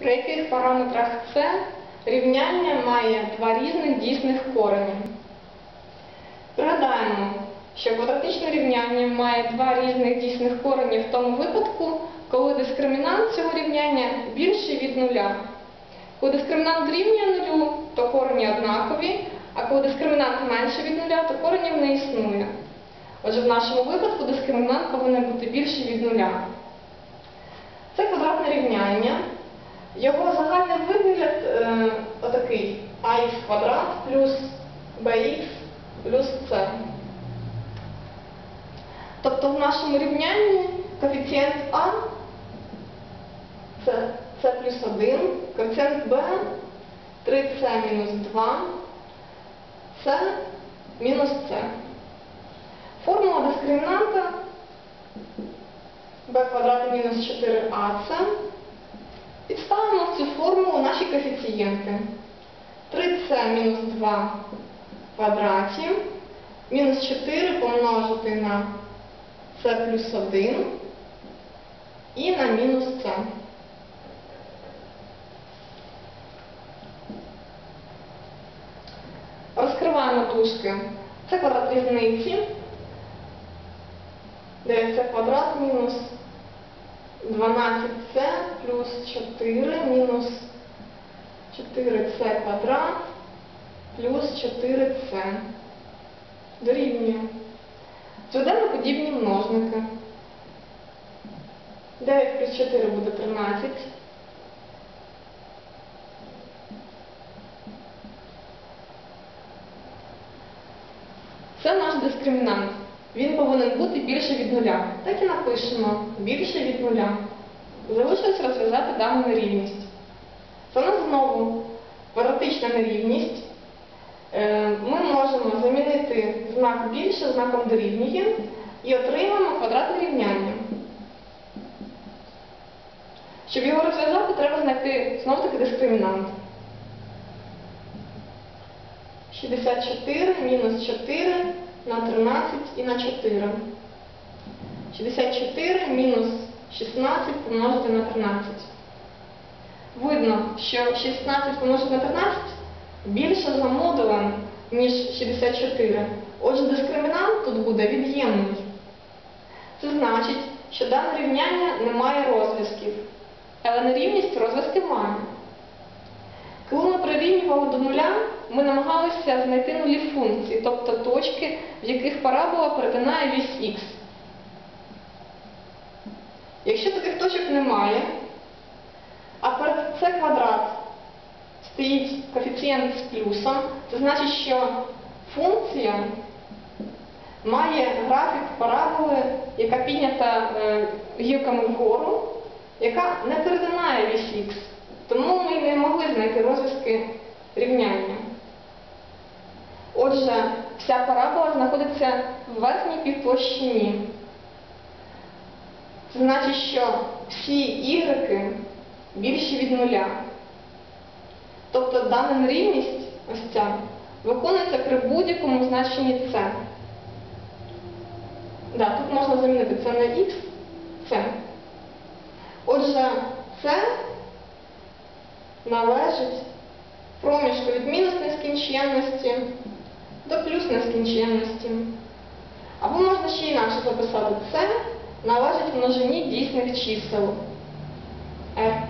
при яких параметрах c рівняння має два різних дійсних корені. Пригадаємо, що квадратичне рівняння має два різних дійсних корені в тому випадку, коли дискримінант цього рівняння більший від нуля. Коли дискримінант дорівнює нулю, то корені однакові, а коли дискримінант менше від нуля, то коренів не існує. Отже, в нашому випадку дискримінант повинен бути більший від нуля. Це квадратне рівняння. Його загальний вигляд е, отакий ax квадрат плюс bx плюс c. Тобто в нашому рівнянні коефіцієнт А це c плюс 1, коефіцієнт b 3c мінус 2, c мінус c. Формула дискримінанта b квадрат мінус 4ac. Коефіцієнти. 3c мінус 2 в квадраті, мінус 4 помножити на c плюс 1 і на мінус c. Розкриваємо дужки. Це квадрат різниці. 9c квадрат мінус 12c плюс 4 мінус 4c квадрат плюс 4c. Дорівнює. Зведемо подібні множники. 9 плюс 4 буде 13. Це наш дискримінант. Він повинен бути більше від нуля. Так і напишемо більше від нуля. Залишилось розв'язати дану нерівність. Це нас знову квадратична нерівність. Е, Ми можемо замінити знак більше знаком дорівнює і отримаємо квадратне рівняння. Щоб його розв'язати, треба знайти знову-таки дискримінант. 64 мінус 4 на 13 і на 4. 64 мінус 16 помножити на 13. Видно, що 16 помножити на 13 більше за модулем, ніж 64. Отже, дискримінант тут буде від'ємний. Це значить, що дане рівняння не має розв'язків. Але нерівність розв'язки має. Коли ми прирівнювали до нуля, ми намагалися знайти нулі функції, тобто точки, в яких парабола перетинає вісь х. Якщо таких точок немає, c квадрат стоїть коефіцієнт з плюсом, це значить, що функція має графік параболи, яка піднята е, гілками вгору, яка не перетинає вісь х. Тому ми не могли знайти розв'язки рівняння. Отже, вся парабола знаходиться в верхній півплощині. Це значить, що всі ігреки більші від нуля. Тобто дана нерівність, ось ця, виконується при будь-якому значенні c. Да, тут можна замінити це на x, c. Отже, це належить проміжку від мінус нескінченності до плюс нескінченності. Або можна ще інакше записати це належить множині дійсних чисел f